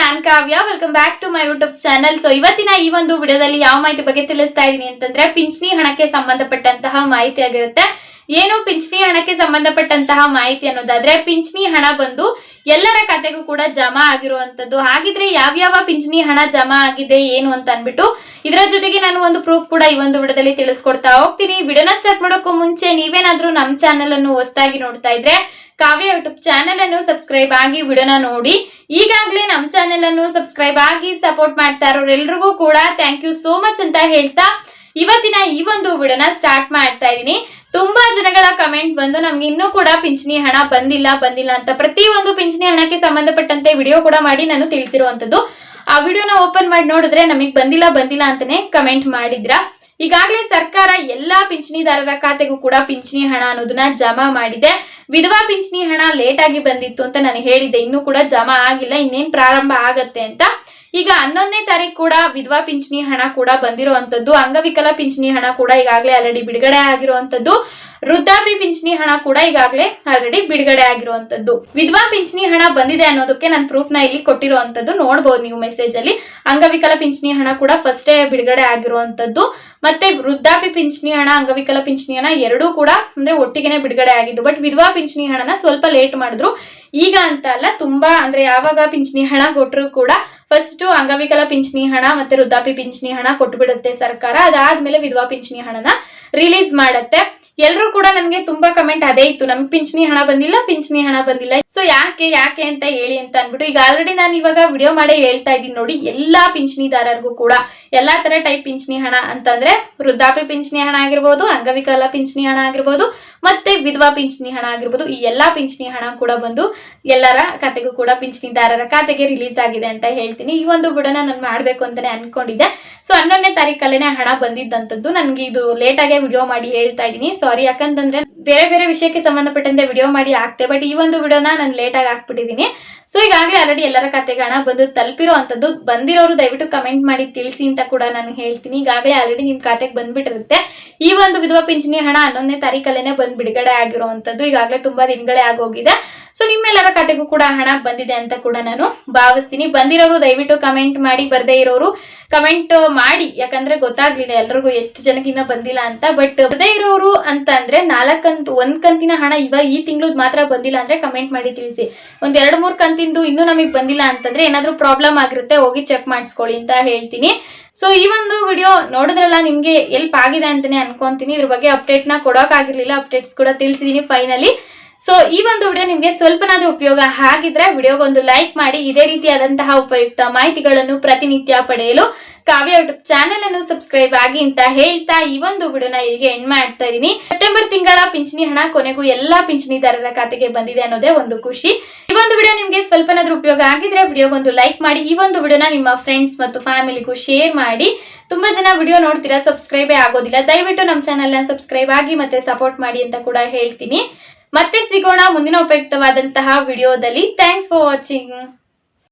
Non Kavya welcome back to my YouTube channel so ಇವತ್ತಿನ ಈ ಒಂದು ವಿಡಿಯೋದಲ್ಲಿ ಯಾವ ಮಾಹಿತಿ ಬಗ್ಗೆ ತಿಳಿಸ್ತಾ ಇದ್ದೀನಿ ಅಂತಂದ್ರೆ ಪಿಂಚಣಿ ಹಣಕ್ಕೆ ಸಂಬಂಧಪಟ್ಟಂತಹ ಮಾಹಿತಿ ಆಗಿರುತ್ತೆ. ಏನು ಪಿಂಚಣಿ ಹಣಕ್ಕೆ ಸಂಬಂಧಪಟ್ಟಂತಹ ಮಾಹಿತಿ ಅನ್ನೋದಾದ್ರೆ ಪಿಂಚಣಿ ಹಣ ಬಂದು ಎಲ್ಲರ ಖಾತೆಗೂ ಕೂಡ ಜಮಾ ಆಗಿರುವಂತದ್ದು ಹಾಗಿದ್ರೆ ಯಾವ್ಯಾವ ಪಿಂಚಣಿ ಹಣ ಜಮಾ ಆಗಿದೆ, ಏನು ಅಂತ ಅನ್ಬಿಟ್ಟು ಇದರ ಜೊತೆಗೆ ನಾನು ಒಂದು ಪ್ರೂಫ್ ಕೂಡ ಈ ಒಂದು ವಿಡದಲ್ಲಿ ತಿಳಿಸ್ಕೊಡ್ತಾ ಹೋಗ್ತೀನಿ. ವಿಡಿಯೋನ ಸ್ಟಾರ್ಟ್ ಮಾಡೋಕ್ಕೂ ಮುಂಚೆ ನೀವೇನಾದ್ರೂ ನಮ್ಮ ಚಾನೆಲ್ ಅನ್ನು ಹೊಸದಾಗಿ ನೋಡ್ತಾ ಇದ್ರೆ ಕಾವ್ಯ ಯೂಟ್ಯೂಬ್ ಚಾನೆಲ್ ಅನ್ನು ಸಬ್ಸ್ಕ್ರೈಬ್ ಆಗಿ ವಿಡಿಯೋನ ನೋಡಿ. ಈಗಾಗಲೇ ನಮ್ಮ ಚಾನೆಲ್ ಅನ್ನು ಸಬ್ಸ್ಕ್ರೈಬ್ ಆಗಿ ಸಪೋರ್ಟ್ ಮಾಡ್ತಾ ಇರೋರೆಲ್ರಿಗೂ ಕೂಡ ಥ್ಯಾಂಕ್ ಯು ಸೋ ಮಚ್ ಅಂತ ಹೇಳ್ತಾ ಇವತ್ತಿನ ಈ ಒಂದು ವಿಡಿಯೋನ ಸ್ಟಾರ್ಟ್ ಮಾಡ್ತಾ ಇದ್ದೀನಿ. ತುಂಬಾ ಜನಗಳ ಕಮೆಂಟ್ ಬಂದು ನಮ್ಗೆ ಇನ್ನೂ ಕೂಡ ಪಿಂಚಣಿ ಹಣ ಬಂದಿಲ್ಲ ಬಂದಿಲ್ಲ ಅಂತ ಪ್ರತಿ ಒಂದು ಪಿಂಚಣಿ ಹಣಕ್ಕೆ ಸಂಬಂಧಪಟ್ಟಂತೆ ವಿಡಿಯೋ ಕೂಡ ಮಾಡಿ ನಾನು ತಿಳಿಸಿರುವಂತದ್ದು ಆ ವಿಡಿಯೋನ ಓಪನ್ ಮಾಡಿ ನೋಡಿದ್ರೆ ನಮಗೆ ಬಂದಿಲ್ಲ ಬಂದಿಲ್ಲ ಅಂತಾನೆ ಕಮೆಂಟ್ ಮಾಡಿದ್ರ. ಈಗಾಗಲೇ ಸರ್ಕಾರ ಎಲ್ಲಾ ಪಿಂಚಣಿದಾರರ ಖಾತೆಗೂ ಕೂಡ ಪಿಂಚಣಿ ಹಣ ಅನ್ನೋದನ್ನ ಜಮಾ ಮಾಡಿದೆ. ವಿಧವಾ ಪಿಂಚಣಿ ಹಣ ಲೇಟ್ ಆಗಿ ಬಂದಿತ್ತು ಅಂತ ನಾನು ಹೇಳಿದ್ದೆ ಇನ್ನೂ ಕೂಡ ಜಮಾ ಆಗಿಲ್ಲ, ಇನ್ನೇನ್ ಪ್ರಾರಂಭ ಆಗತ್ತೆ ಅಂತ. ಈಗ ಹನ್ನೊಂದನೇ ತಾರೀಕು ಕೂಡ ವಿಧವಾ ಪಿಂಚಣಿ ಹಣ ಕೂಡ ಬಂದಿರುವಂತದ್ದು, ಅಂಗವಿಕಲ ಪಿಂಚಣಿ ಹಣ ಕೂಡ ಈಗಾಗಲೇ ಆಲ್ರೆಡಿ ಬಿಡುಗಡೆ ಆಗಿರುವಂತದ್ದು ವೃದ್ಧಾಪಿ ಪಿಂಚಣಿ ಹಣ ಕೂಡ ಈಗಾಗಲೇ ಆಲ್ರೆಡಿ ಬಿಡುಗಡೆ ಆಗಿರುವಂತದ್ದು. ವಿಧವಾ ಪಿಂಚಣಿ ಹಣ ಬಂದಿದೆ ಅನ್ನೋದಕ್ಕೆ ನಾನು ಪ್ರೂಫ್ನ ಇಲ್ಲಿ ಕೊಟ್ಟಿರುವಂತದ್ದು ನೋಡಬಹುದು ನೀವು ಮೆಸೇಜ್ ಅಲ್ಲಿ. ಅಂಗವಿಕಲ ಪಿಂಚಣಿ ಹಣ ಕೂಡ ಫಸ್ಟೇ ಬಿಡುಗಡೆ ಆಗಿರುವಂತದ್ದು, ಮತ್ತೆ ವೃದ್ಧಾಪಿ ಪಿಂಚಣಿ ಹಣ, ಅಂಗವಿಕಲ ಪಿಂಚಣಿ ಹಣ ಎರಡೂ ಕೂಡ ಅಂದ್ರೆ ಒಟ್ಟಿಗೆನೆ ಬಿಡುಗಡೆ ಆಗಿದ್ದು ಬಟ್ ವಿಧವಾ ಪಿಂಚಣಿ ಹಣನ ಸ್ವಲ್ಪ ಲೇಟ್ ಮಾಡಿದ್ರು. ಈಗ ಅಂತ ಅಲ್ಲ, ತುಂಬಾ ಅಂದ್ರೆ ಯಾವಾಗ ಪಿಂಚಣಿ ಹಣ ಕೊಟ್ಟರು ಕೂಡ ಫಸ್ಟ್ ಅಂಗವಿಕಲ ಪಿಂಚಣಿ ಹಣ ಮತ್ತೆ ವೃದ್ಧಾಪಿ ಪಿಂಚಣಿ ಹಣ ಕೊಟ್ಬಿಡುತ್ತೆ ಸರ್ಕಾರ. ಅದಾದ್ಮೇಲೆ ವಿಧವಾ ಪಿಂಚಣಿ ಹಣನ ರಿಲೀಸ್ ಮಾಡತ್ತೆ. ಎಲ್ರು ಕೂಡ ನನಗೆ ತುಂಬಾ ಕಮೆಂಟ್ ಅದೇ ಇತ್ತು. ನಮ್ಗೆ ಪಿಂಚಣಿ ಹಣ ಬಂದಿಲ್ಲ, ಪಿಂಚಣಿ ಹಣ ಬಂದಿಲ್ಲ. ಸೊ ಯಾಕೆ ಯಾಕೆ ಅಂತ ಹೇಳಿ ಅಂತ ಅನ್ಬಿಟ್ಟು ಈಗ ಆಲ್ರೆಡಿ ನಾನು ಇವಾಗ ವಿಡಿಯೋ ಮಾಡಿ ಹೇಳ್ತಾ ಇದ್ದೀನಿ ನೋಡಿ, ಎಲ್ಲಾ ಪಿಂಚಣಿದಾರರಿಗೂ ಕೂಡ ಎಲ್ಲಾ ತರ ಟೈಪ್ ಪಿಂಚಣಿ ಹಣ ಅಂತಂದ್ರೆ ವೃದ್ಧಾಪ್ಯ ಪಿಂಚಣಿ ಹಣ ಆಗಿರ್ಬೋದು, ಅಂಗವಿಕಲ ಪಿಂಚಣಿ ಹಣ ಆಗಿರ್ಬೋದು, ಮತ್ತೆ ವಿಧವಾ ಪಿಂಚಣಿ ಹಣ ಆಗಿರ್ಬೋದು, ಈ ಎಲ್ಲಾ ಪಿಂಚಣಿ ಹಣ ಕೂಡ ಬಂದು ಎಲ್ಲರ ಖಾತೆಗೂ ಕೂಡ ಪಿಂಚಣಿದಾರರ ಖಾತೆಗೆ ರಿಲೀಸ್ ಆಗಿದೆ ಅಂತ ಹೇಳ್ತೀನಿ. ಈ ಒಂದು ಬಿಡನ ನಾನು ಮಾಡ್ಬೇಕು ಅಂತಾನೆ ಅನ್ಕೊಂಡಿದ್ದೆ. ಸೊ ಹನ್ನೊಂದನೇ ತಾರೀಕಲ್ಲೇನೆ ಹಣ ಬಂದಿದ್ದಂಥದ್ದು. ನನಗೆ ಇದು ಲೇಟಾಗೆ ವಿಡಿಯೋ ಮಾಡಿ ಹೇಳ್ತಾ ಇದ್ದೀನಿ. ಸಾರಿ ಯಾಕಂತಂದ್ರೆ ಬೇರೆ ಬೇರೆ ವಿಷಯಕ್ಕೆ ಸಂಬಂಧಪಟ್ಟಂತೆ ವಿಡಿಯೋ ಮಾಡಿ ಹಾಕ್ತೆ. ಬಟ್ ಈ ಒಂದು ವಿಡಿಯೋನ ನಾನು ಲೇಟ್ ಆಗಿ ಹಾಕ್ಬಿಟ್ಟಿದ್ದೀನಿ ಸೊ ಈಗಾಗಲೇ ಆಲ್ರೆಡಿ ಎಲ್ಲರ ಖಾತೆಗೆ ಹಣ ಬಂದು ತಲುಪಿರೋ ಅಂಥದ್ದು ಬಂದಿರೋರು ದಯವಿಟ್ಟು ಕಮೆಂಟ್ ಮಾಡಿ ತಿಳಿಸಿ ಅಂತ ಕೂಡ ನಾನು ಹೇಳ್ತೀನಿ. ಈಗಾಗಲೇ ಆಲ್ರೆಡಿ ನಿಮ್ಮ ಖಾತೆಗೆ ಬಂದ್ಬಿಟ್ಟಿರುತ್ತೆ. ಈ ಒಂದು ವಿಧವಾ ಪಿಂಚಣಿ ಹಣ ಹನ್ನೊಂದನೇ ತಾರೀಕಲ್ಲೇ ಬಂದು ಬಿಡುಗಡೆ ಆಗಿರುವಂಥದ್ದು ಈಗಾಗಲೇ ತುಂಬಾ ದಿನಗಳೇ ಆಗೋಗಿದೆ. ಸೊ ನಿಮ್ಮೆಲ್ಲರ ಖಾತೆಗೂ ಕೂಡ ಹಣ ಬಂದಿದೆ ಅಂತ ಕೂಡ ನಾನು ಭಾವಿಸ್ತೀನಿ. ಬಂದಿರೋರು ದಯವಿಟ್ಟು ಕಮೆಂಟ್ ಮಾಡಿ, ಬರದೇ ಇರೋರು ಕಮೆಂಟ್ ಮಾಡಿ. ಯಾಕಂದ್ರೆ ಗೊತ್ತಾಗ್ಲಿಲ್ಲ ಎಲ್ರಿಗೂ ಎಷ್ಟು ಜನಕ್ಕಿನ್ನ ಬಂದಿಲ್ಲ ಅಂತ. ಬಟ್ ಬರದೇ ಇರೋರು ಅಂತ ಅಂದ್ರೆ ಒಂದ್ ಕಂತಿನ ಹಣ ಇವಾಗ ಈ ತಿಂಗಳು ಮಾತ್ರ ಬಂದಿಲ್ಲ ಅಂದ್ರೆ ಕಮೆಂಟ್ ಮಾಡಿ ತಿಳಿಸಿ. ಒಂದ್ ಎರಡು ಮೂರ್ ಕಂತಿಂದು ಇನ್ನೂ ನಮಗೆ ಬಂದಿಲ್ಲ ಅಂತಂದ್ರೆ ಏನಾದ್ರೂ ಪ್ರಾಬ್ಲಮ್ ಆಗಿರುತ್ತೆ ಹೋಗಿ ಚೆಕ್ ಮಾಡಿಸ್ಕೊಳ್ಳಿ ಅಂತ ಹೇಳ್ತೀನಿ. ಸೊ ಈ ಒಂದು ವಿಡಿಯೋ ನೋಡಿದ್ರಲ್ಲ ನಿಮ್ಗೆ ಎಲ್ಪ್ ಆಗಿದೆ ಅಂತಾನೆ ಅನ್ಕೊಂತೀನಿ. ಇದ್ರ ಬಗ್ಗೆ ಅಪ್ಡೇಟ್ನ ಕೊಡೋಕ್ ಆಗಿರ್ಲಿಲ್ಲ ಅಪ್ಡೇಟ್ಸ್ ಕೂಡ ತಿಳಿಸಿದೀನಿ ಫೈನಲಿ ಸೊ ಈ ಒಂದು ವಿಡಿಯೋ ನಿಮ್ಗೆ ಸ್ವಲ್ಪನಾದ್ರೂ ಉಪಯೋಗ ಆಗಿದ್ರೆ ವಿಡಿಯೋಗೊಂದು ಲೈಕ್ ಮಾಡಿ, ಇದೇ ರೀತಿಯಾದಂತಹ ಉಪಯುಕ್ತ ಮಾಹಿತಿಗಳನ್ನು ಪ್ರತಿನಿತ್ಯ ಪಡೆಯಲು ಕಾವ್ಯ ಯೂಟ್ಯೂಬ್ ಚಾನೆಲ್ ಅನ್ನು ಸಬ್ಸ್ಕ್ರೈಬ್ ಆಗಿ ಅಂತ ಹೇಳ್ತಾ ಈ ಒಂದು ವಿಡಿಯೋನ ಇಲ್ಲಿಗೆ ಎಂಡ್ ಮಾಡ್ತಾ ಇದೀನಿ ಸೆಪ್ಟೆಂಬರ್ ತಿಂಗಳ ಪಿಂಚಣಿ ಹಣ ಕೊನೆಗೂ ಎಲ್ಲಾ ಪಿಂಚಣಿದಾರರ ಖಾತೆಗೆ ಬಂದಿದೆ ಅನ್ನೋದೇ ಒಂದು ಖುಷಿ. ಈ ಒಂದು ವಿಡಿಯೋ ನಿಮ್ಗೆ ಸ್ವಲ್ಪನಾದ್ರೂ ಉಪಯೋಗ ಆಗಿದ್ರೆ ವಿಡಿಯೋಗೊಂದು ಲೈಕ್ ಮಾಡಿ, ಈ ಒಂದು ವಿಡಿಯೋನ ನಿಮ್ಮ ಫ್ರೆಂಡ್ಸ್ ಮತ್ತು ಫ್ಯಾಮಿಲಿಗೂ ಶೇರ್ ಮಾಡಿ. ತುಂಬಾ ಜನ ವಿಡಿಯೋ ನೋಡ್ತೀರಾ ಸಬ್ಸ್ಕ್ರೈಬೇ ಆಗೋದಿಲ್ಲ. ದಯವಿಟ್ಟು ನಮ್ಮ ಚಾನೆಲ್ನ ಸಬ್ಸ್ಕ್ರೈಬ್ ಆಗಿ ಮತ್ತೆ ಸಪೋರ್ಟ್ ಮಾಡಿ ಅಂತ ಕೂಡ ಹೇಳ್ತೀನಿ. ಮತ್ತೆ ಸಿಗೋಣ ಮುಂದಿನ ಉಪಯುಕ್ತವಾದಂತಹ ವಿಡಿಯೋದಲ್ಲಿ. Thanks for watching